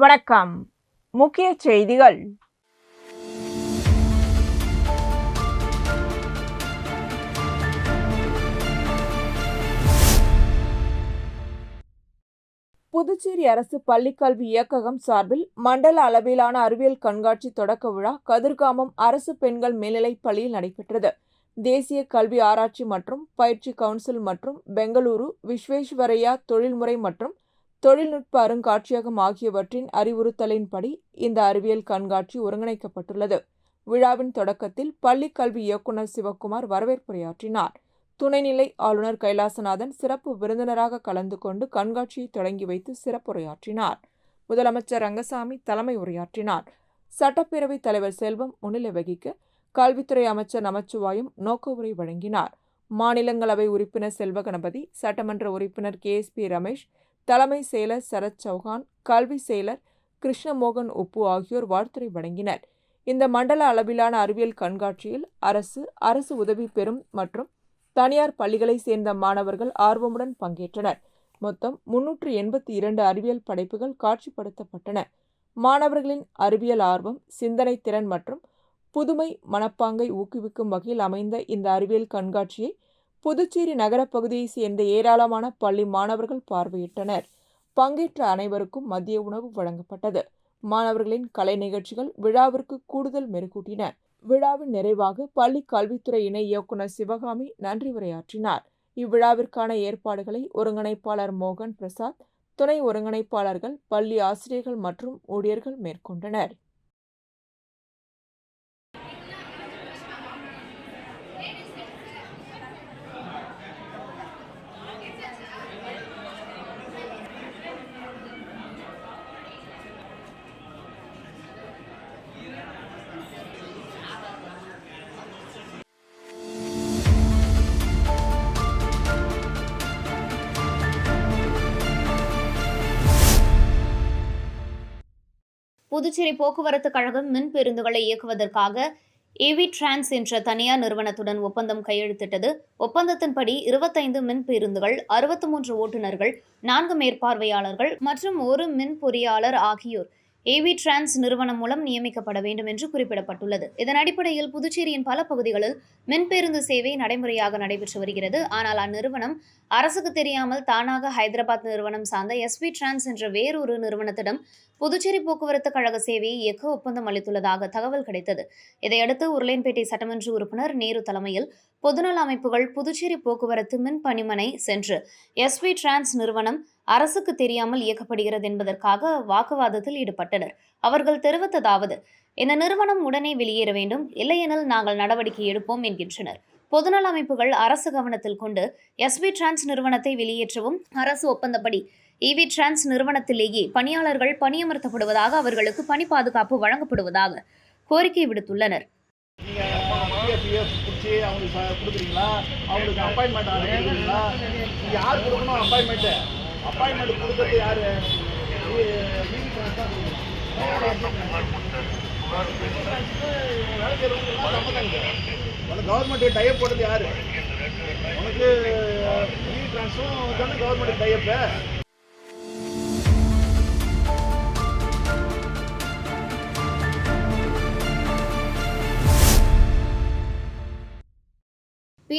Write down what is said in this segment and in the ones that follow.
வணக்கம். முக்கிய செய்திகள். புதுச்சேரி அரசு பள்ளிக்கல்வி இயக்ககம் சார்பில் மண்டல அளவிலான அறிவியல் கண்காட்சி தொடக்க விழா கதிர்காமம் அரசு பெண்கள் மேல்நிலைப் பள்ளியில் நடைபெற்றது. தேசிய கல்வி ஆராய்ச்சி மற்றும் பயிற்சி கவுன்சில் மற்றும் பெங்களூரு விஸ்வேஸ்வரையா தொழில்முறை மற்றும் தொழில்நுட்ப அருங்காட்சியகம் ஆகியவற்றின் அறிவுறுத்தலின்படி இந்த அறிவியல் கண்காட்சி ஒருங்கிணைக்கப்பட்டுள்ளது. விழாவின் தொடக்கத்தில் பள்ளி கல்வி இயக்குநர் சிவக்குமார் வரவேற்புரையாற்றினார். துணைநிலை ஆளுநர் கைலாசநாதன் சிறப்பு விருந்தினராக கலந்து கொண்டு கண்காட்சியை தொடங்கி வைத்து சிறப்புரையாற்றினார். முதலமைச்சர் ரங்கசாமி தலைமை உரையாற்றினார். சட்டப்பேரவைத் தலைவர் செல்வம் முன்னிலை வகிக்க கல்வித்துறை அமைச்சர் நமச்சிவாயம் நோக்க உரை வழங்கினார். மாநிலங்களவை உறுப்பினர் செல்வகணபதி சட்டமன்ற உறுப்பினர் கே எஸ் பி ரமேஷ் தலைமை செயலர் சரத் சௌஹான் கல்வி செயலர் கிருஷ்ணமோகன் உப்பு ஆகியோர் வாழ்த்துரை வழங்கினர். இந்த மண்டல அளவிலான அறிவியல் கண்காட்சியில் அரசு அரசு உதவி பெறும் மற்றும் தனியார் பள்ளிகளை சேர்ந்த மாணவர்கள் ஆர்வமுடன் பங்கேற்றனர். மொத்தம் முன்னூற்று எண்பத்தி இரண்டு அறிவியல் படைப்புகள் காட்சிப்படுத்தப்பட்டன. மாணவர்களின் அறிவியல் ஆர்வம் சிந்தனை திறன் மற்றும் புதுமை மனப்பாங்கை ஊக்குவிக்கும் வகையில் அமைந்த இந்த அறிவியல் கண்காட்சியை புதுச்சேரி நகரப்பகுதியை சேர்ந்த ஏராளமான பள்ளி மாணவர்கள் பார்வையிட்டனர். பங்கேற்ற அனைவருக்கும் மதிய உணவு வழங்கப்பட்டது. மாணவர்களின் கலை நிகழ்ச்சிகள் விழாவிற்கு கூடுதல் மெருகூட்டின. விழாவின் நிறைவாக பள்ளி கல்வித்துறை இணை இயக்குநர் சிவகாமி நன்றி உரையாற்றினார். இவ்விழாவிற்கான ஏற்பாடுகளை ஒருங்கிணைப்பாளர் மோகன் பிரசாத் துணை ஒருங்கிணைப்பாளர்கள் பள்ளி ஆசிரியர்கள் மற்றும் ஊழியர்கள் மேற்கொண்டனர். புதுச்சேரி போக்குவரத்து கழகம் மின் பேருந்துகளை இயக்குவதற்காக ஏவி டிரான்ஸ் என்ற தனியார் நிறுவனத்துடன் ஒப்பந்தம் கையெழுத்திட்டது. ஒப்பந்தத்தின்படி இருபத்தைந்து மின் பேருந்துகள் அறுபத்தி மூன்று ஓட்டுநர்கள் நான்கு மேற்பார்வையாளர்கள் மற்றும் ஒரு மின் பொறியாளர் ஆகியோர் ஏவி டிரான்ஸ் நிறுவனம் மூலம் நியமிக்கப்பட வேண்டும் என்று குறிப்பிடப்பட்டுள்ளது. இதன் அடிப்படையில் புதுச்சேரியின் பல பகுதிகளில் மின் பேருந்து சேவை நடைமுறையாக நடைபெற்று வருகிறது. ஆனால் அந்நிறுவனம் அரசுக்கு தெரியாமல் தானாக ஹைதராபாத் நிறுவனம் சார்ந்த எஸ்வி டிரான்ஸ் என்ற வேறொரு நிறுவனத்திடம் புதுச்சேரி போக்குவரத்து கழக சேவையை இயக்க ஒப்பந்தம் அளித்துள்ளதாக தகவல் கிடைத்தது. இதையடுத்து உருளையன்பேட்டை சட்டமன்ற உறுப்பினர் நேரு தலைமையில் பொதுநல அமைப்புகள் புதுச்சேரி போக்குவரத்து மின் பணிமனை சென்று எஸ்வி டிரான்ஸ் நிறுவனம் அரசுக்கு தெரியாமல் இயக்கப்படுகிறது என்பதற்காக வாக்குவாதத்தில் ஈடுபட்டனர். அவர்கள் தெரிவித்ததாவது இந்த நிறுவனம் உடனே வெளியேற வேண்டும். இல்லையெனில் நாங்கள் நடவடிக்கை எடுப்போம் என்கின்றனர். பொதுநல அமைப்புகள் அரசு கவனத்தில் கொண்டு எஸ்வி டிரான்ஸ் நிறுவனத்தை வெளியேற்றவும் அரசு ஒப்பந்தப்படி இவி டிரான்ஸ் நிறுவனத்திலேயே பணியாளர்கள் பணியமர்த்தப்படுவதாக அவர்களுக்கு பணி பாதுகாப்பு வழங்கப்படுவதாக கோரிக்கை விடுத்துள்ளனர். அவங்களுக்கு ச- கொடுக்குறீங்களா? அவங்களுக்கு அப்பாயின்மெண்ட் யார் கொடுக்கணும் அப்பாயின்மெண்ட்டு அப்பாயின்மெண்ட் கொடுத்தது யாரு? கவர்மெண்ட் டைப் போட்டது யாரு? உனக்கு டிரான்ஸும் தானே கவர்மெண்ட் டைப்பு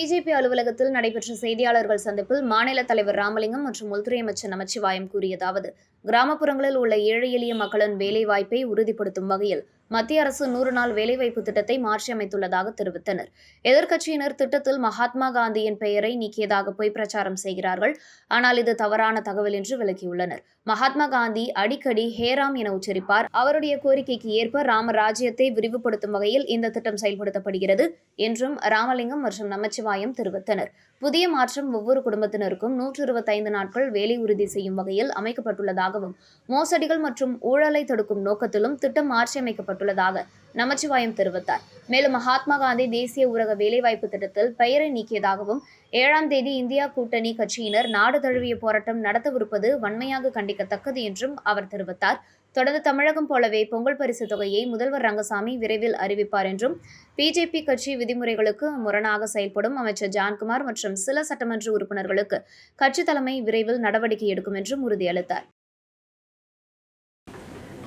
பிஜேபி அலுவலகத்தில் நடைபெற்ற செய்தியாளர்கள் சந்திப்பில் மாநில தலைவர் ராமலிங்கம் மற்றும் உள்துறை அமைச்சர் நமச்சிவாயம் கூறியதாவது கிராமப்புறங்களில் உள்ள ஏழை எளிய மக்களின் வேலைவாய்ப்பை உறுதிப்படுத்தும் வகையில் மத்திய அரசு நூறு நாள் வேலைவாய்ப்பு திட்டத்தை மாற்றியமைத்துள்ளதாக தெரிவித்தனர். எதிர்க்கட்சியினர் திட்டத்தில் மகாத்மா காந்தியின் பெயரை நீக்கியதாக பொய் பிரச்சாரம் செய்கிறார்கள். ஆனால் இது தவறான தகவல் என்று விளக்கியுள்ளனர். மகாத்மா காந்தி அடிக்கடி ஹேராம் என உச்சரிப்பார். அவருடைய கோரிக்கைக்கு ஏற்ப ராம ராஜ்யத்தை விரிவுபடுத்தும் வகையில் இந்த திட்டம் செயல்படுத்தப்படுகிறது என்றும் ராமலிங்கம் மற்றும் நமச்சிவாயம் தெரிவித்தனர். புதிய மாற்றம் ஒவ்வொரு குடும்பத்தினருக்கும் நூற்று இருபத்தைந்து நாட்கள் வேலை உறுதி செய்யும் வகையில் அமைக்கப்பட்டுள்ளதாகவும் மோசடிகள் மற்றும் ஊழலை தடுக்கும் நோக்கத்திலும் திட்டம் மாற்றியமைக்கப்பட்டுள்ளதாக நமச்சிவாயம் தெரிவித்தார். மேலும் மகாத்மா காந்தி தேசிய ஊரக வேலைவாய்ப்பு திட்டத்தில் பெயரை நீக்கியதாகவும் ஏழாம் தேதி இந்தியா கூட்டணி கட்சியினர் நாடு தழுவிய போராட்டம் நடத்தவிருப்பது வன்மையாக கண்டிக்கத்தக்கது என்றும் அவர் தெரிவித்தார். தொடர்ந்து தமிழகம் போலவே பொங்கல் பரிசு தொகையை முதல்வர் ரங்கசாமி விரைவில் அறிவிப்பார் என்றும் பிஜேபி கட்சி விதிமுறைகளுக்கு முரணாக செயல்படும் அமைச்சர் ஜான்குமார் மற்றும் சில சட்டமன்ற உறுப்பினர்களுக்கு கட்சி தலைமை விரைவில் நடவடிக்கை எடுக்கும் என்றும் உறுதியளித்தார்.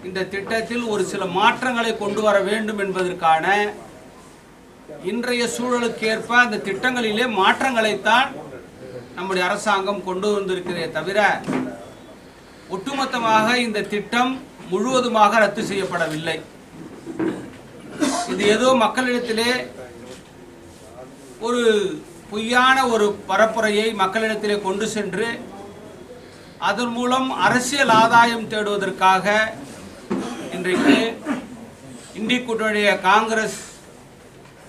இந்த திட்டத்தில் ஒரு சில மாற்றங்களை கொண்டு வர வேண்டும் என்பதற்கான இன்றைய சூழலுக்கு ஏற்ப அந்த திட்டங்களிலே மாற்றங்களைத்தான் நம்முடைய அரசாங்கம் கொண்டு வந்திருக்கிறதே தவிர ஒட்டுமொத்தமாக இந்த திட்டம் முழுவதுமாக ரத்து செய்யப்படவில்லை. இது ஏதோ மக்களிடத்திலே ஒரு பொய்யான ஒரு பரப்புரையை மக்களிடத்திலே கொண்டு சென்று அதன் மூலம் அரசியல் ஆதாயம் தேடுவதற்காக இன்றைக்கு இந்தி கூட்டணிய காங்கிரஸ்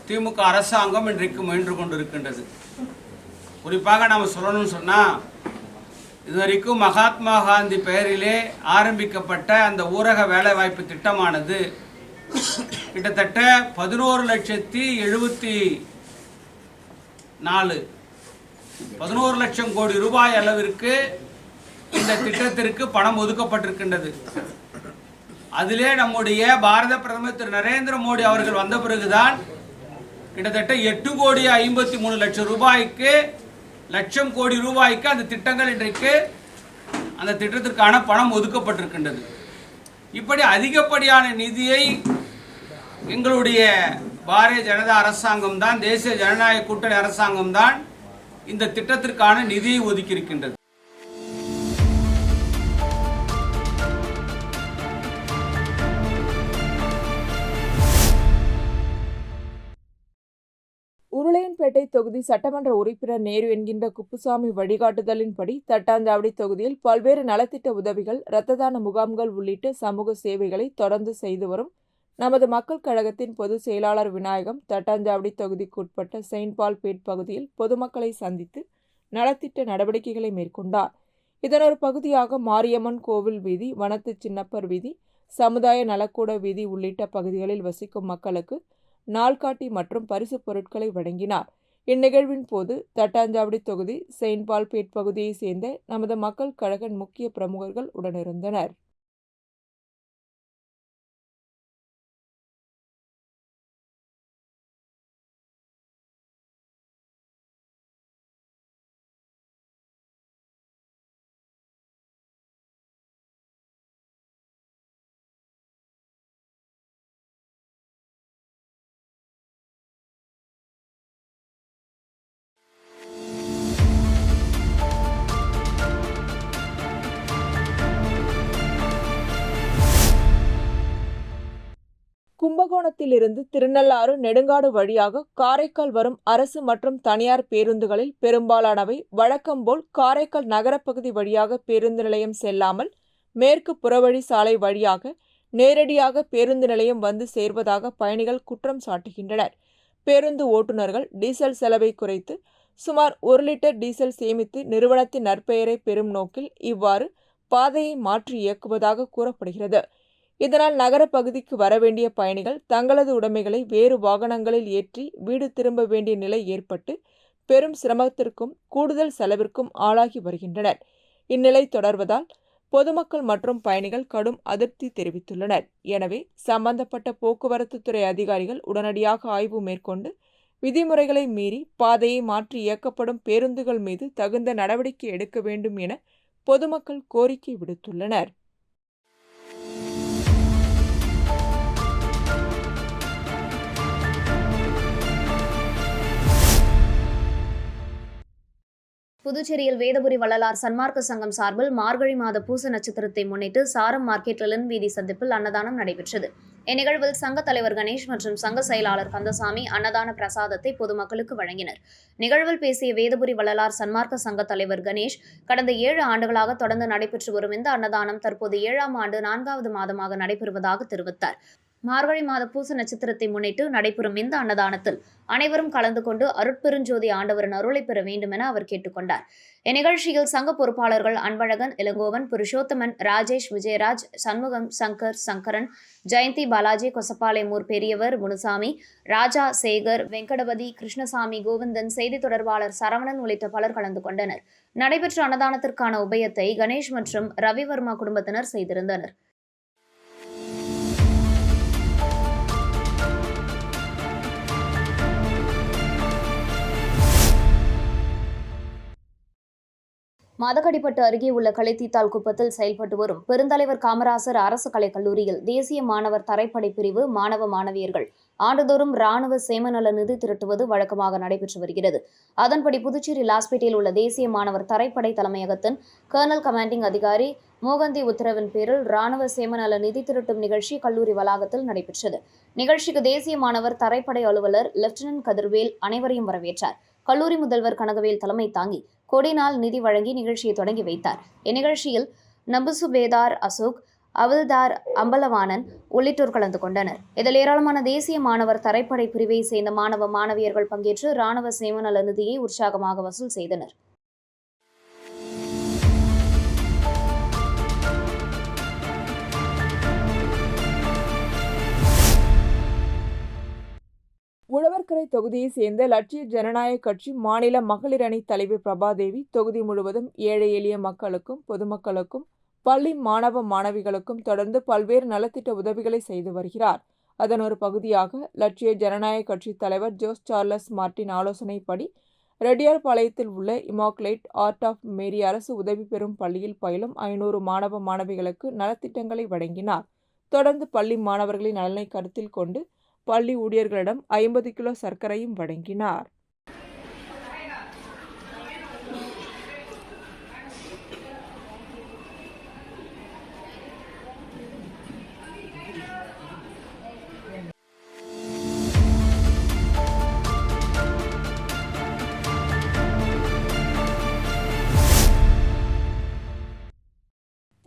திமுக அரசாங்கம் இன்றைக்கு முயன்று கொண்டிருக்கின்றது. குறிப்பாக நாம் சொல்லணும்னு சொன்னால் இதுவரைக்கும் மகாத்மா காந்தி பெயரிலே ஆரம்பிக்கப்பட்ட அந்த ஊரக வேலைவாய்ப்பு திட்டமானது கிட்டத்தட்ட பதினோரு லட்சத்தி எழுபத்தி நாலு பதினோரு லட்சம் கோடி ரூபாய் அளவிற்கு இந்த திட்டத்திற்கு பணம் ஒதுக்கப்பட்டிருக்கின்றது. அதிலே நம்முடைய பாரத பிரதமர் திரு நரேந்திர மோடி அவர்கள் வந்த பிறகுதான் கிட்டத்தட்ட எட்டு கோடி ஐம்பத்தி மூணு லட்சம் ரூபாய்க்கு லட்சம் கோடி ரூபாய்க்கு அந்த திட்டங்கள் இன்றைக்கு அந்த திட்டத்திற்கான பணம் ஒதுக்கப்பட்டிருக்கின்றது. இப்படி அதிகப்படியான நிதியை எங்களுடைய பாரதிய ஜனதா அரசாங்கம் தான் தேசிய ஜனநாயக கூட்டணி அரசாங்கம் தான் இந்த திட்டத்திற்கான நிதியை ஒதுக்கியிருக்கின்றது. உருளையன்பேட்டை தொகுதி சட்டமன்ற உறுப்பினர் நேரு என்கின்ற குப்புசாமி வழிகாட்டுதலின்படி தட்டாஞ்சாவடி தொகுதியில் பல்வேறு நலத்திட்ட உதவிகள் இரத்த தான முகாம்கள் உள்ளிட்ட சமூக சேவைகளை தொடர்ந்து செய்து வரும் நமது மக்கள் கழகத்தின் பொதுச் செயலாளர் விநாயகம் தட்டாஞ்சாவடி தொகுதிக்குட்பட்ட செயின்ட் பால் பேட் பகுதியில் பொதுமக்களை சந்தித்து நலத்திட்ட நடவடிக்கைகளை மேற்கொண்டார். இதன் ஒரு பகுதியாக மாரியம்மன் கோவில் வீதி வனத்து சின்னப்பர் வீதி சமுதாய நலக்கூட வீதி உள்ளிட்ட பகுதிகளில் வசிக்கும் மக்களுக்கு நாள்காட்டி மற்றும் பரிசுப் பொருட்களை வழங்கினார். இந்நிகழ்வின் போது தட்டாஞ்சாவடி தொகுதி செயின்ட் பால்பேட் பகுதியைச் சேர்ந்த நமது மக்கள் கழக முக்கிய பிரமுகர்கள் உடனிருந்தனர். கும்பகோணத்திலிருந்து திருநள்ளாறு நெடுங்காடு வழியாக காரைக்கால் வரும் அரசு மற்றும் தனியார் பேருந்துகளில் பெரும்பாலானவை வழக்கம்போல் காரைக்கால் நகரப்பகுதி வழியாக பேருந்து நிலையம் செல்லாமல் மேற்கு புறவழி சாலை வழியாக நேரடியாக பேருந்து நிலையம் வந்து சேர்வதாக பயணிகள் குற்றம் சாட்டுகின்றனர். பேருந்து ஓட்டுநர்கள் டீசல் செலவை குறைத்து சுமார் ஒரு லிட்டர் டீசல் சேமித்து நிறுவனத்தின் நற்பெயரை பெறும் நோக்கில் இவ்வாறு பாதையை மாற்றி இயக்குவதாக கூறப்படுகிறது. இதனால் நகர பகுதிக்கு வரவேண்டிய பயணிகள் தங்களது உடைமைகளை வேறு வாகனங்களில் ஏற்றி வீடு திரும்ப வேண்டிய நிலை ஏற்பட்டு பெரும் சிரமத்திற்கும் கூடுதல் செலவிற்கும் ஆளாகி வருகின்றனர். இந்நிலை தொடர்வதால் பொதுமக்கள் மற்றும் பயணிகள் கடும் அதிருப்தி தெரிவித்துள்ளனர். எனவே சம்பந்தப்பட்ட போக்குவரத்து துறை அதிகாரிகள் உடனடியாக ஆய்வு மேற்கொண்டு விதிமுறைகளை மீறி பாதையை மாற்றி இயக்கப்படும் பேருந்துகள் மீது தகுந்த நடவடிக்கை எடுக்க வேண்டும் என பொதுமக்கள் கோரிக்கை விடுத்துள்ளனர். புதுச்சேரியில் வேதபுரி வள்ளலார் சன்மார்க்க சங்கம் சார்பில் மார்கழி மாத பூச நட்சத்திரத்தை முன்னிட்டு சாரம் மார்க்கெட் வீதி சந்திப்பில் அன்னதானம் நடைபெற்றது. இந்நிகழ்வில் சங்க தலைவர் கணேஷ் மற்றும் சங்க செயலாளர் கந்தசாமி அன்னதான பிரசாதத்தை பொதுமக்களுக்கு வழங்கினர். நிகழ்வில் பேசிய வேதபுரி வள்ளலார் சன்மார்க்க சங்க தலைவர் கணேஷ் கடந்த ஏழு ஆண்டுகளாக தொடர்ந்து நடைபெற்று வரும் இந்த அன்னதானம் தற்போது ஏழாம் ஆண்டு நான்காவது மாதமாக நடைபெறுவதாக தெரிவித்தார். மார்கழி மாத பூச நட்சத்திரத்தை முன்னிட்டு நடைபெறும் இந்த அன்னதானத்தில் அனைவரும் கலந்து கொண்டு அருட்பெருஞ்சோதி ஆண்டவரின் அருளை பெற வேண்டும் என அவர் கேட்டுக்கொண்டார். இந்நிகழ்ச்சியில் சங்க பொறுப்பாளர்கள் அன்பழகன் இளங்கோவன் புருஷோத்தமன் ராஜேஷ் விஜயராஜ் சண்முகம் சங்கர் சங்கரன் ஜெயந்தி பாலாஜி கொசப்பாளையமூர் பெரியவர் முனுசாமி ராஜா சேகர் வெங்கடபதி கிருஷ்ணசாமி கோவிந்தன் செய்தி தொடர்பாளர் சரவணன் உள்ளிட்ட பலர் கலந்து கொண்டனர். நடைபெற்ற அன்னதானத்திற்கான உபயத்தை கணேஷ் மற்றும் ரவிவர்மா குடும்பத்தினர் செய்திருந்தனர். மதகடிப்பட்டு அருகே உள்ள கலைத்தீத்தால் குப்பத்தில் செயல்பட்டு வரும் பெருந்தலைவர் காமராசர் அரசு கலைக் கல்லூரியில் தேசிய மாணவர் தரைப்படை பிரிவு மாணவ மாணவியர்கள் ஆண்டுதோறும் ராணுவ சேமநல நிதி திரட்டுவது வழக்கமாக நடைபெற்று வருகிறது. அதன்படி புதுச்சேரி லாஸ்பேட்டையில் உள்ள தேசிய மாணவர் தரைப்படை தலைமையகத்தின் கர்னல் கமாண்டிங் அதிகாரி மோகந்தி உத்தரவின் பேரில் ராணுவ சேமநல நிதி திரட்டும் நிகழ்ச்சி கல்லூரி வளாகத்தில் நடைபெற்றது. நிகழ்ச்சிக்கு தேசிய மாணவர் தரைப்படை அலுவலர் லெப்டினன்ட் கதிர்வேல் அனைவரையும் வரவேற்றார். கல்லூரி முதல்வர் கனகவேல் தலைமை தாங்கி கொடிநாள் நிதி வழங்கி நிகழ்ச்சியை தொடங்கி வைத்தார். இந்நிகழ்ச்சியில் நபுசுபேதார் அசோக் அவல்தார் அம்பலவாணன் உள்ளிட்டோர் கலந்து கொண்டனர். இதில் ஏராளமான தேசிய மாணவர் தரைப்படை பிரிவை சேர்ந்த மாணவ மாணவியர்கள் பங்கேற்று ராணுவ சேமநல நிதியை உற்சாகமாக வசூல் செய்தனர். உழவர்கரை தொகுதியை சேர்ந்த லட்சிய ஜனநாயக கட்சி மாநில மகளிர் அணி தலைவர் பிரபாதேவி தொகுதி முழுவதும் ஏழை எளிய மக்களுக்கும் பொதுமக்களுக்கும் பள்ளி மாணவ மாணவிகளுக்கும் தொடர்ந்து பல்வேறு நலத்திட்ட உதவிகளை செய்து வருகிறார். அதன் ஒரு பகுதியாக லட்சிய ஜனநாயக கட்சி தலைவர் ஜோஸ் சார்லஸ் மார்ட்டின் ஆலோசனைப்படி ரெட்டியார்பாளையத்தில் உள்ள இமாக்லேட் ஆர்ட் ஆஃப் மேரி அரசு உதவி பெறும் பள்ளியில் பயிலும் ஐநூறு மாணவ மாணவிகளுக்கு நலத்திட்டங்களை வழங்கினார். தொடர்ந்து பள்ளி மாணவர்களின் நலனை கருத்தில் கொண்டு பள்ளி ஊழியர்களிடம் ஐம்பது கிலோ சர்க்கரையும் வழங்கினார்.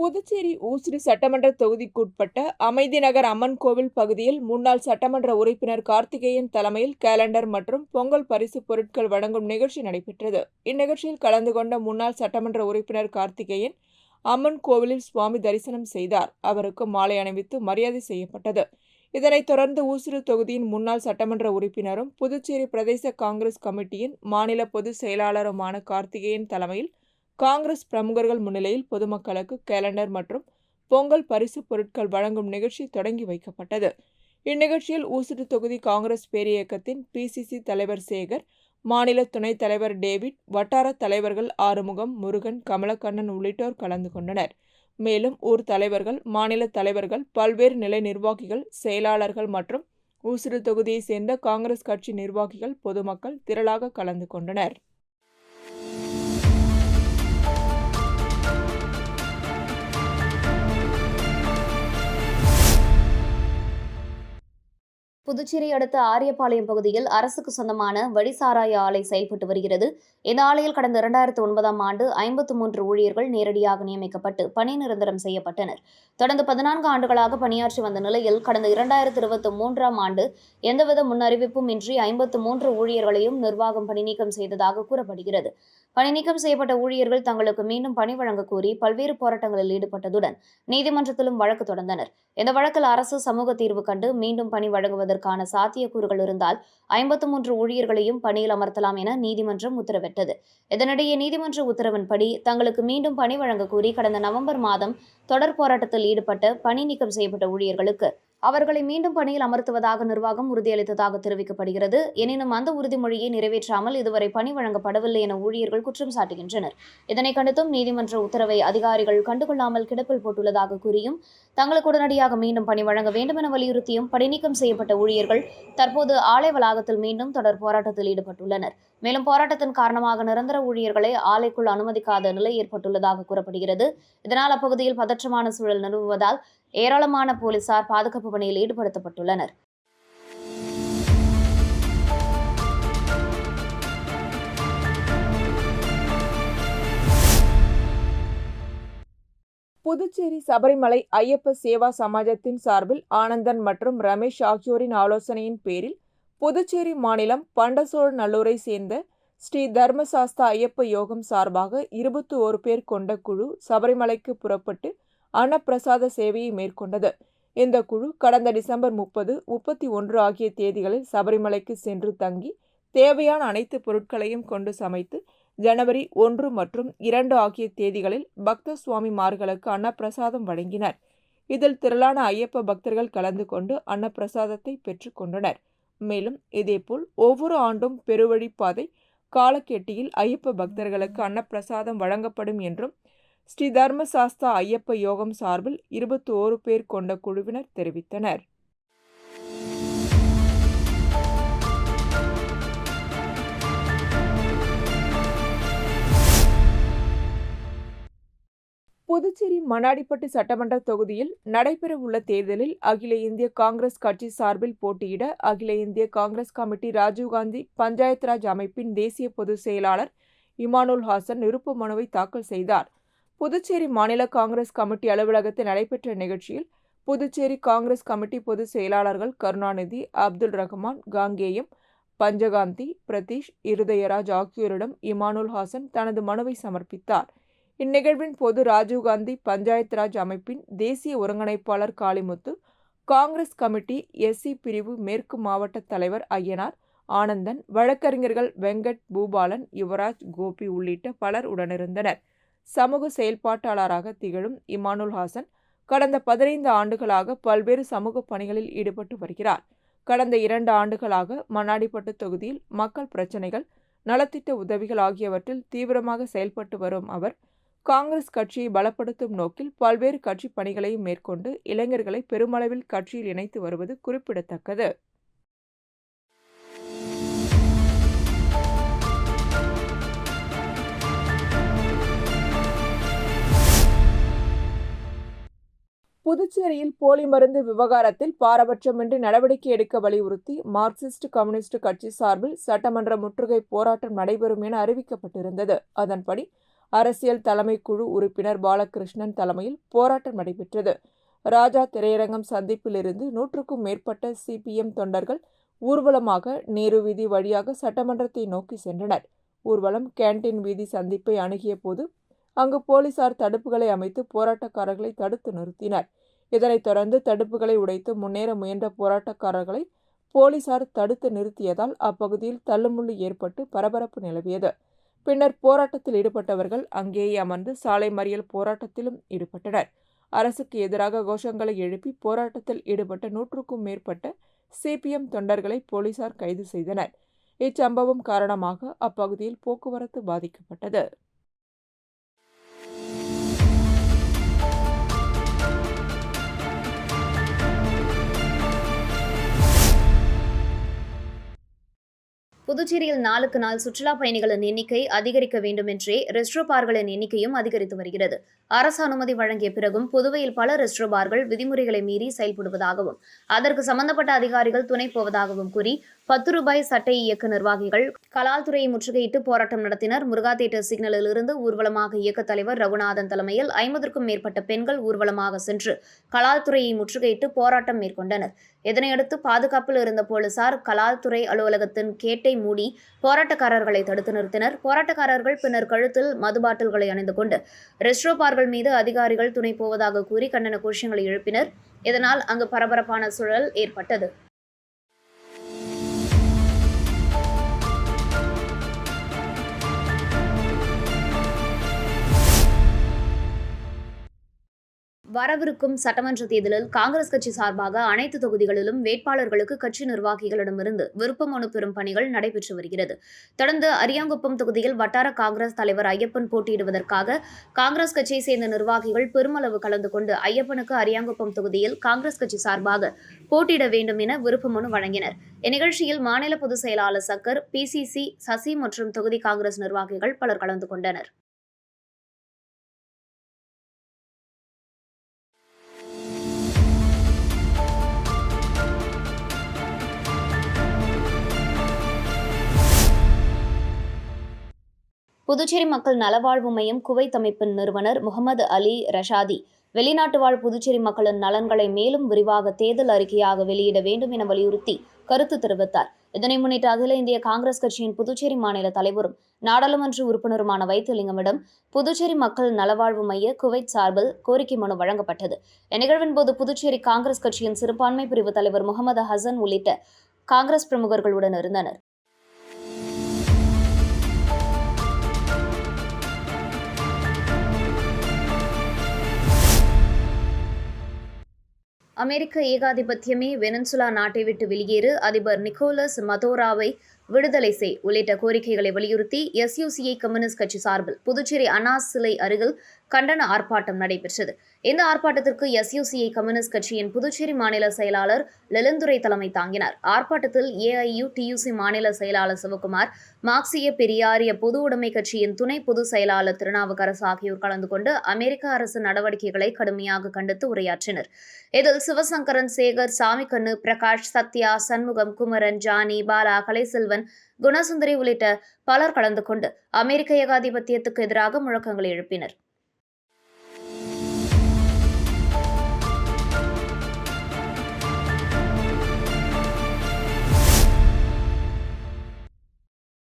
புதுச்சேரி ஊசுடு சட்டமன்ற தொகுதிக்குட்பட்ட அமைதி நகர் அம்மன் கோவில் பகுதியில் முன்னாள் சட்டமன்ற உறுப்பினர் கார்த்திகேயன் தலைமையில் கேலண்டர் மற்றும் பொங்கல் பரிசு பொருட்கள் வழங்கும் நிகழ்ச்சி நடைபெற்றது. இந்நிகழ்ச்சியில் கலந்து கொண்ட முன்னாள் சட்டமன்ற உறுப்பினர் கார்த்திகேயன் அம்மன் கோவிலில் சுவாமி தரிசனம் செய்தார். அவருக்கு மாலை அணிவித்து மரியாதை செய்யப்பட்டது. இதனைத் தொடர்ந்து ஊசுடு தொகுதியின் முன்னாள் சட்டமன்ற உறுப்பினரும் புதுச்சேரி பிரதேச காங்கிரஸ் கமிட்டியின் மாநில பொதுச் செயலாளருமான கார்த்திகேயன் தலைமையில் காங்கிரஸ் பிரமுகர்கள் முன்னிலையில் பொதுமக்களுக்கு கேலண்டர் மற்றும் பொங்கல் பரிசு பொருட்கள் வழங்கும் நிகழ்ச்சி தொடங்கி வைக்கப்பட்டது. இந்நிகழ்ச்சியில் ஊசுடு தொகுதி காங்கிரஸ் பேரியக்கத்தின் பிசிசி தலைவர் சேகர் மாநில துணைத் தலைவர் டேவிட் வட்டார தலைவர்கள் ஆறுமுகம் முருகன் கமலக்கண்ணன் உள்ளிட்டோர் கலந்து கொண்டனர். மேலும் ஊர் தலைவர்கள் மாநில தலைவர்கள் பல்வேறு நிலை நிர்வாகிகள் செயலாளர்கள் மற்றும் ஊசுடு தொகுதியைச் சேர்ந்த காங்கிரஸ் கட்சி நிர்வாகிகள் பொதுமக்கள் திரளாக கலந்து கொண்டனர். புதுச்சேரி அடுத்த ஆரியபாளையம் பகுதியில் அரசுக்கு சொந்தமான வடிசாராய ஆலை செயல்பட்டு வருகிறது. இந்த ஆலையில் கடந்த இரண்டாயிரத்து ஒன்பதாம் ஆண்டு ஐம்பத்து மூன்று ஊழியர்கள் நேரடியாக நியமிக்கப்பட்டு பணி நிரந்தரம் செய்யப்பட்டனர். தொடர்ந்து பதினான்கு ஆண்டுகளாக பணியாற்றி வந்த நிலையில் கடந்த இரண்டாயிரத்து இருபத்தி மூன்றாம் ஆண்டு எந்தவித முன்னறிவிப்பும் இன்றி ஐம்பத்து மூன்று ஊழியர்களையும் நிர்வாகம் பணிநீக்கம் செய்ததாக கூறப்படுகிறது. பணிநீக்கம் செய்யப்பட்ட ஊழியர்கள் தங்களுக்கு மீண்டும் பணி வழங்க கோரி பல்வேறு போராட்டங்களில் ஈடுபட்டதுடன் நீதிமன்றத்திலும் வழக்கு தொடர்ந்தனர். இந்த வழக்கில் அரசு சமூக தீர்வு கண்டு மீண்டும் பணி வழங்குவதற்கான சாத்தியக்கூறுகள் இருந்தால் ஐம்பத்து மூன்று ஊழியர்களையும் பணியில் அமர்த்தலாம் என நீதிமன்றம் உத்தரவிட்டது. இதனிடையே நீதிமன்ற உத்தரவின்படி தங்களுக்கு மீண்டும் பணி வழங்க கோரி கடந்த நவம்பர் மாதம் தொடர் போராட்டத்தில் ஈடுபட்ட பணி நீக்கம் செய்யப்பட்ட ஊழியர்களுக்கு அவர்களை மீண்டும் பணியில் அமர்த்துவதாக நிர்வாகம் உறுதியளித்ததாக தெரிவிக்கப்படுகிறது. எனினும் அந்த உறுதிமொழியை நிறைவேற்றாமல் இதுவரை பணி வழங்கப்படவில்லை என ஊழியர்கள் குற்றம் சாட்டுகின்றனர். இதனை கண்டித்தும் நீதிமன்ற உத்தரவை அதிகாரிகள் கண்டுகொள்ளாமல் கிடப்பில் போட்டுள்ளதாக கூறியும் தங்களுக்கு உடனடியாக மீண்டும் பணி வழங்க வேண்டும் என வலியுறுத்தியும் பணிநீக்கம் செய்யப்பட்ட ஊழியர்கள் தற்போது ஆலை வளாகத்தில் மீண்டும் தொடர் போராட்டத்தில் ஈடுபட்டுள்ளனர். மேலும் போராட்டத்தின் காரணமாக நிரந்தர ஊழியர்களை ஆலைக்குள் அனுமதிக்காத நிலை ஏற்பட்டுள்ளதாக கூறப்படுகிறது. இதனால் அப்பகுதியில் பதற்றமான சூழல் நிலவுவதால் ஏராளமான போலீசார் பாதுகாப்பு பணியில் ஈடுபடுத்தப்பட்டுள்ளனர். புதுச்சேரி சபரிமலை ஐயப்ப சேவா சமாஜத்தின் சார்பில் ஆனந்தன் மற்றும் ரமேஷ் ஆகியோரின் ஆலோசனையின் பேரில் புதுச்சேரி மாநிலம் பண்டசோழ நல்லூரை சேர்ந்த ஸ்ரீ தர்மசாஸ்தா ஐயப்ப யோகம் சார்பாக இருபத்தி ஓரு பேர் கொண்ட குழு சபரிமலைக்கு புறப்பட்டு அன்னப்பிரசாத சேவையை மேற்கொண்டது. இந்த குழு கடந்த டிசம்பர் முப்பது முப்பத்தி ஒன்று ஆகிய தேதிகளில் சபரிமலைக்கு சென்று தங்கி தேவையான அனைத்து பொருட்களையும் கொண்டு சமைத்து ஜனவரி ஒன்று மற்றும் இரண்டு ஆகிய தேதிகளில் பக்த சுவாமிமார்களுக்கு அன்னப்பிரசாதம் வழங்கினர். இதில் திரளான ஐயப்ப பக்தர்கள் கலந்து கொண்டு அன்னப்பிரசாதத்தை பெற்றுக்கொண்டனர் மேலும் இதேபோல் ஒவ்வொரு ஆண்டும் பெருவழிப்பாதை காலக்கெட்டியில் ஐயப்ப பக்தர்களுக்கு அன்னப்பிரசாதம் வழங்கப்படும் என்றும் ஸ்ரீ தர்மசாஸ்தா ஐயப்ப யோகம் சார்பில் இருபத்தி ஓரு பேர் கொண்ட குழுவினர் தெரிவித்தனர். புதுச்சேரி மணாடிப்பட்டு சட்டமன்ற தொகுதியில் நடைபெறவுள்ள தேர்தலில் அகில இந்திய காங்கிரஸ் கட்சி சார்பில் போட்டியிட அகில இந்திய காங்கிரஸ் கமிட்டி ராஜீவ்காந்தி பஞ்சாயத் ராஜ் அமைப்பின் தேசிய பொதுச் செயலாளர் இமானுல் ஹாசன் விருப்ப மனுவை தாக்கல் செய்தார். புதுச்சேரி மாநில காங்கிரஸ் கமிட்டி அலுவலகத்தில் நடைபெற்ற நிகழ்ச்சியில் புதுச்சேரி காங்கிரஸ் கமிட்டி பொதுச் செயலாளர்கள் கருணாநிதி அப்துல் ரஹ்மான் காங்கேயம் பஞ்சகாந்தி பிரதீஷ் இருதயராஜ் ஆகியோரிடம் இமானுல் ஹாசன் தனது மனுவை சமர்ப்பித்தார். இந்நிகழ்வின் போது ராஜீவ்காந்தி பஞ்சாயத் ராஜ் அமைப்பின் தேசிய ஒருங்கிணைப்பாளர் காளிமுத்து காங்கிரஸ் கமிட்டி எஸ்சி பிரிவு மேற்கு மாவட்ட தலைவர் ஐயனார் ஆனந்தன் வழக்கறிஞர்கள் வெங்கட் பூபாலன் யுவராஜ் கோபி உள்ளிட்ட பலர் உடனிருந்தனர். சமூக செயல்பாட்டாளராக திகழும் இமானுல் ஹாசன் கடந்த பதினைந்து ஆண்டுகளாக பல்வேறு சமூக பணிகளில் ஈடுபட்டு வருகிறார். கடந்த இரண்டு ஆண்டுகளாக மண்ணாடிப்பட்டு தொகுதியில் மக்கள் பிரச்சினைகள் நலத்திட்ட உதவிகள் ஆகியவற்றில் தீவிரமாக செயல்பட்டு வரும் அவர் காங்கிரஸ் கட்சியை பலப்படுத்தும் நோக்கில் பல்வேறு கட்சி பணிகளையும் மேற்கொண்டு இளைஞர்களை பெருமளவில் கட்சியில் இணைத்து வருவது குறிப்பிடத்தக்கது. புதுச்சேரியில் போலி மருந்து விவகாரத்தில் பாரபட்சமின்றி நடவடிக்கை எடுக்க வலியுறுத்தி மார்க்சிஸ்ட் கம்யூனிஸ்ட் கட்சி சார்பில் சட்டமன்ற முற்றுகை போராட்டம் நடைபெறும் என அறிவிக்கப்பட்டிருந்தது. அதன்படி அரசியல் தலைமை குழு உறுப்பினர் பாலகிருஷ்ணன் தலைமையில் போராட்டம் நடைபெற்றது. ராஜா திரையரங்கம் சந்திப்பிலிருந்து நூற்றுக்கும் மேற்பட்ட சிபிஎம் தொண்டர்கள் ஊர்வலமாக நேரு வீதி வழியாக சட்டமன்றத்தை நோக்கி சென்றனர். ஊர்வலம் கேண்டீன் வீதி சந்திப்பை அணுகிய போது அங்கு போலீசார் தடுப்புகளை அமைத்து போராட்டக்காரர்களை தடுத்து நிறுத்தினர். இதனைத் தொடர்ந்து தடுப்புகளை உடைத்து முன்னேற முயன்ற போராட்டக்காரர்களை போலீசார் தடுத்து நிறுத்தியதால் அப்பகுதியில் தள்ளுமுள்ளு ஏற்பட்டு பரபரப்பு நிலவியது. பின்னர் போராட்டத்தில் ஈடுபட்டவர்கள் அங்கேயே அமர்ந்து சாலை மறியல் போராட்டத்திலும் ஈடுபட்டனர். அரசுக்கு எதிராக கோஷங்களை எழுப்பி போராட்டத்தில் ஈடுபட்ட நூற்றுக்கும் மேற்பட்ட சிபிஎம் தொண்டர்களை போலீசார் கைது செய்தனர். இச்சம்பவம் காரணமாக அப்பகுதியில் போக்குவரத்து பாதிக்கப்பட்டது. புதுச்சேரியில் நாளுக்கு நாள் சுற்றுலா பயணிகளின் எண்ணிக்கை அதிகரிக்க வேண்டும் என்றே ரெஸ்ட்ரோ பார்களின் எண்ணிக்கையும் அதிகரித்து வருகிறது. அரசு அனுமதி வழங்கிய பிறகும் புதுவையில் பல ரெஸ்ட்ரோ பார்கள் விதிமுறைகளை மீறி செயல்படுவதாகவும் அதற்கு சம்பந்தப்பட்ட அதிகாரிகள் துணை போவதாகவும் கூறி பத்து ரூபாய் சட்டை இயக்க நிர்வாகிகள் கலால்துறையை முற்றுகையிட்டு போராட்டம் நடத்தினர். முருகா தேட்டர் சிக்னலில் இருந்து ஊர்வலமாக இயக்க தலைவர் ரகுநாதன் தலைமையில் ஐம்பதற்கும் மேற்பட்ட பெண்கள் ஊர்வலமாக சென்று கலால்துறையை முற்றுகையிட்டு போராட்டம் மேற்கொண்டனர். இதனையடுத்து பாதுகாப்பில் இருந்த போலீசார் கலால்துறை அலுவலகத்தின் கேட்டை மூடி போராட்டக்காரர்களை தடுத்து நிறுத்தினர். போராட்டக்காரர்கள் பின்னர் கழுத்தில் மது பாட்டில்களை அணிந்து கொண்டு ரெஸ்ட்ரோபார்கள் மீது அதிகாரிகள் துணை போவதாக கூறி கண்டன கோஷங்களை எழுப்பினர். இதனால் அங்கு பரபரப்பான சூழல் ஏற்பட்டது. வரவிருக்கும் சட்டமன்ற தேர்தலில் காங்கிரஸ் கட்சி சார்பாக அனைத்து தொகுதிகளிலும் வேட்பாளர்களுக்கு கட்சி நிர்வாகிகளிடமிருந்து விருப்ப மனு பெறும் பணிகள் நடைபெற்று வருகிறது. தொடர்ந்து அரியாங்குப்பம் தொகுதியில் வட்டார காங்கிரஸ் தலைவர் ஐயப்பன் போட்டியிடுவதற்காக காங்கிரஸ் கட்சியை சேர்ந்த நிர்வாகிகள் பெருமளவு கலந்து கொண்டு ஐயப்பனுக்கு அரியாங்குப்பம் தொகுதியில் காங்கிரஸ் கட்சி சார்பாக போட்டியிட வேண்டும் என விருப்ப மனு வழங்கினர். இந்நிகழ்ச்சியில் மாநில பொதுச் செயலாளர் சக்கர் பிசிசி சசி மற்றும் தொகுதி காங்கிரஸ் நிர்வாகிகள் பலர் கலந்து கொண்டனர். புதுச்சேரி மக்கள் நலவாழ்வு மையம் குவைத் அமைப்பின் நிறுவனர் முகமது அலி ரஷாதி. வெளிநாட்டு வாழ் புதுச்சேரி மக்களின் நலன்களை மேலும் விரிவாக தேர்தல் அறிக்கையாக வெளியிட வேண்டும் என வலியுறுத்தி கருத்து தெரிவித்தார். இதனை முன்னிட்டு அகில இந்திய காங்கிரஸ் கட்சியின் புதுச்சேரி மாநில தலைவரும் நாடாளுமன்ற உறுப்பினருமான வைத்திலிங்கமிடம் புதுச்சேரி மக்கள் நலவாழ்வு மைய குவைத் சார்பில் கோரிக்கை மனு வழங்கப்பட்டது. இந்நிகழ்வின் போது புதுச்சேரி காங்கிரஸ் கட்சியின் சிறுபான்மை பிரிவு தலைவர் முகமது ஹசன் உள்ளிட்ட காங்கிரஸ் பிரமுகர்களுடன் இருந்தனர். அமெரிக்க ஏகாதிபத்தியமே வெனன்சுலா நாட்டை விட்டு வெளியேறு. அதிபர் நிக்கோலஸ் மதோராவை விடுதலை செய் உள்ளிட்ட கோரிக்கைகளை வலியுறுத்தி எஸ்யூசிஐ கம்யூனிஸ்ட் கட்சி சார்பில் புதுச்சேரி அண்ணா சிலை அருகில் கண்டன ஆர்ப்பாட்டம் நடைபெற்றது. இந்த ஆர்ப்பாட்டத்திற்கு எஸ்யூசிஐ கம்யூனிஸ்ட் கட்சியின் புதுச்சேரி மாநில செயலாளர் லெலந்துரை தலைமை தாங்கினார். ஆர்ப்பாட்டத்தில் ஏஐயு டியூசி மாநில செயலாளர் சிவகுமார் மார்க்சிய பெரியாரிய பொது உடைமை கட்சியின் துணை பொதுச் செயலாளர் திருநாவுக்கரசு ஆகியோர் கலந்து கொண்டு அமெரிக்க அரசு நடவடிக்கைகளை கடுமையாக கண்டித்து உரையாற்றினர். இதில் சிவசங்கரன் சேகர் சாமிக்கண்ணு பிரகாஷ் சத்யா சண்முகம் குமரன் ஜானி பாலா கலைசெல்வன் குணசுந்தரி உள்ளிட்ட பலர் கலந்து கொண்டு அமெரிக்க ஏகாதிபத்தியத்துக்கு எதிராக முழக்கங்களை எழுப்பினர்.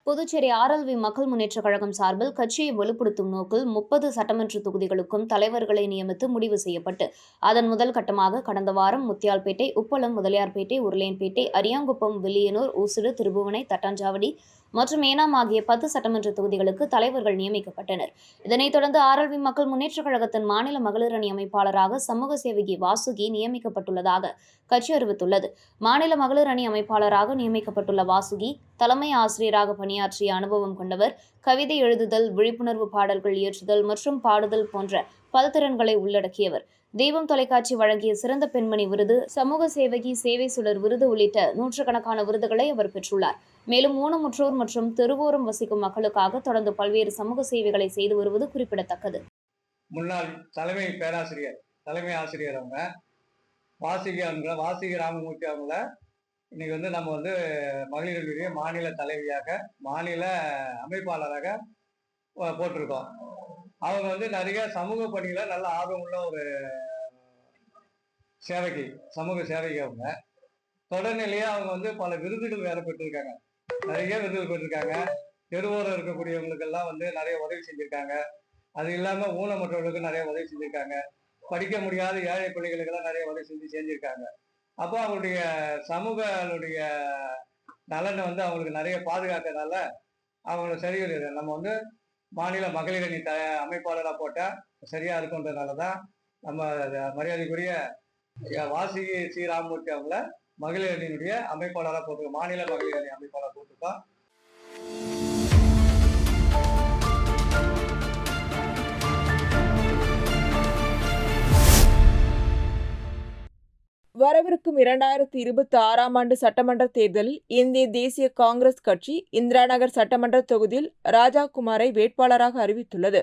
புதுச்சேரி ஆர்எல்வி மக்கள் முன்னேற்றக் கழகம் சார்பில் கட்சியை வலுப்படுத்தும் நோக்கில் முப்பது சட்டமன்ற தொகுதிகளுக்கும் தலைவர்களை நியமித்து முடிவு செய்யப்பட்டு அதன் முதல் கட்டமாக கடந்த வாரம் முத்தியால்பேட்டை உப்பளம் முதலியார்பேட்டை உருளையன்பேட்டை அரியாங்குப்பம் வில்லியனூர் ஊசுடு திருபுவனை தட்டாஞ்சாவடி மற்றும் ஏனாம் ஆகிய பத்து சட்டமன்ற தொகுதிகளுக்கு தலைவர்கள் நியமிக்கப்பட்டனர். இதனைத் தொடர்ந்து ஆர்எல்வி மக்கள் முன்னேற்றக் கழகத்தின் மாநில மகளிர் அணி அமைப்பாளராக சமூக சேவகி வாசுகி நியமிக்கப்பட்டுள்ளதாக கட்சி அறிவித்துள்ளது. மாநில மகளிர் அணி அமைப்பாளராக நியமிக்கப்பட்டுள்ள வாசுகி தலைமை ஆசிரியராக பணியாற்றிய அனுபவம் கொண்டவர் கவிதை எழுதுதல் விழிப்புணர்வு பாடல்கள் இயற்றுதல் மற்றும் பாடுதல் போன்ற பல்திறன்களை உள்ளடக்கியவர். தெய்வம் தொலைக்காட்சி வழங்கிய சிறந்த பெண்மணி விருது சமூக சேவகி சேவை சுடர் விருது உள்ளிட்ட நூற்றுக்கணக்கான விருதுகளை அவர் பெற்றுள்ளார். மேலும் ஊனமுற்றோர் மற்றும் தெருவோரம் வசிக்கும் மக்களுக்காக தொடர்ந்து பல்வேறு சமூக சேவைகளை செய்து வருவது குறிப்பிடத்தக்கது. முன்னாள் தலைமை பேராசிரியர் தலைமை ஆசிரியர் அவங்க வாசிகி அவங்கள வாசிகி ராமமூர்த்தி அவங்கள இன்னைக்கு வந்து நம்ம வந்து மகளிருடைய மாநில தலைவியாக மாநில அமைப்பாளராக போட்டிருக்கோம். அவங்க வந்து நிறைய சமூக பணிகளை நல்ல ஆர்வமுள்ள ஒரு சேவைக்கு சமூக சேவைக்கு அவங்க. தொடர்நிலையா அவங்க வந்து பல விருதுகள் வேற பெற்றிருக்காங்க. நிறைய விருதுகள் பெற்றிருக்காங்க. தெருவோரம் இருக்கக்கூடியவங்களுக்கெல்லாம் வந்து நிறைய உதவி செஞ்சிருக்காங்க. அது இல்லாம ஊனமற்றவர்களுக்கு நிறைய உதவி செஞ்சிருக்காங்க. படிக்க முடியாத ஏழை பிள்ளைகளுக்கெல்லாம் நிறைய உதவி செஞ்சு செஞ்சிருக்காங்க. அப்போ அவங்களுடைய சமூகனுடைய நலனை வந்து அவங்களுக்கு நிறைய பாதுகாக்கிறதால அவங்கள சரி நம்ம வந்து மாநில மகளிரணி த அமைப்பாளராக போட்டால் சரியா இருக்குன்றதுனால தான் நம்ம மரியாதைக்குரிய வாசிகி சி ராமமூர்த்தி அவங்கள மகளிர் அணியினுடைய அமைப்பாளராக போட்டிருக்கோம் மாநில மகளிர் அணி அமைப்பாளராக போட்டிருக்கோம் வரவிருக்கும் இரண்டாயிரத்தி இருபத்தி ஆறாம் ஆண்டு சட்டமன்ற தேர்தலில் இந்திய தேசிய காங்கிரஸ் கட்சி இந்திரா நகர் சட்டமன்ற தொகுதியில் ராஜா குமாரை வேட்பாளராக அறிவித்துள்ளது.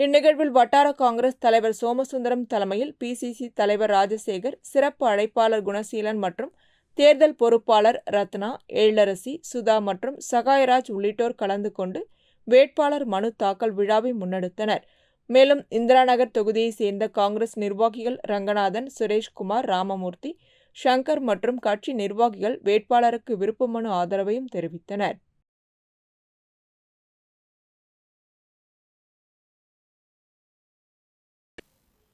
இந்நிகழ்வில் வட்டார காங்கிரஸ் தலைவர் சோமசுந்தரம் தலைமையில் பிசிசி தலைவர் ராஜசேகர் சிறப்பு அழைப்பாளர் குணசீலன் மற்றும் தேர்தல் பொறுப்பாளர் ரத்னா எழிலரசி சுதா மற்றும் சகாயராஜ் உள்ளிட்டோர் கலந்து கொண்டு வேட்பாளர் மனு தாக்கல் விழாவை முன்னெடுத்தனர். மேலும் இந்திரா நகர் தொகுதியைச் சேர்ந்த காங்கிரஸ் நிர்வாகிகள் ரங்கநாதன் சுரேஷ்குமார் ராமமூர்த்தி ஷங்கர் மற்றும் கட்சி நிர்வாகிகள் வேட்பாளருக்கு விருப்ப மனு ஆதரவையும் தெரிவித்தனர்.